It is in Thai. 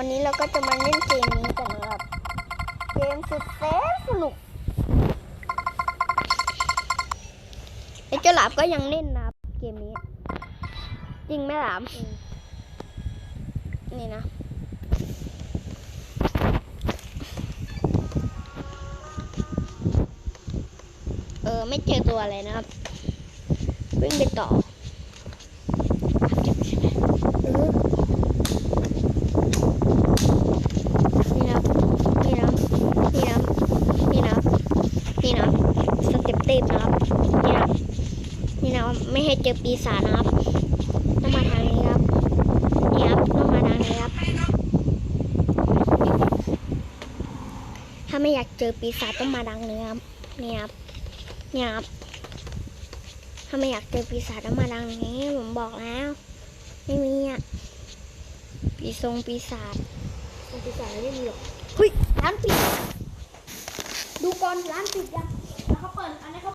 วันนี้เราก็จะมาเล่นเกมนี้กันนะครับ เกมสุดแสนสนุกไอ้เจ้าหลามก็ยังเล่นนะครับเกมนี้ จริงไหมหลาม นี่นะเออไม่เจอตัวอะไรนะครับ วิ่งไปต่อเออนี่นะครับนี่นะครับนี่นะครับนี่นะครับนี่นะครับ สเต็ปเต้นนะครับนี่นะครับนี่นะครับไม่ให้เจอปีศาจนะครับต้องมาทางนี้ครับนี่ครับต้องมาทางนี้ครับ ถ้าไม่อยากเจอปีศาจต้องมาดังนี้ครับนี่ครับนี่ครับถ้าไม่อยากเจอปีศาจต้องมาดังนี้ผมบอกแล้ว ไม่มีอะปีทรงปีศาจตรงปีศาจไม่มีหรอกเฮ้ยร้านปิดดูก่อนร้านปิดยังแล้วเขาเปิดอันนี้เขา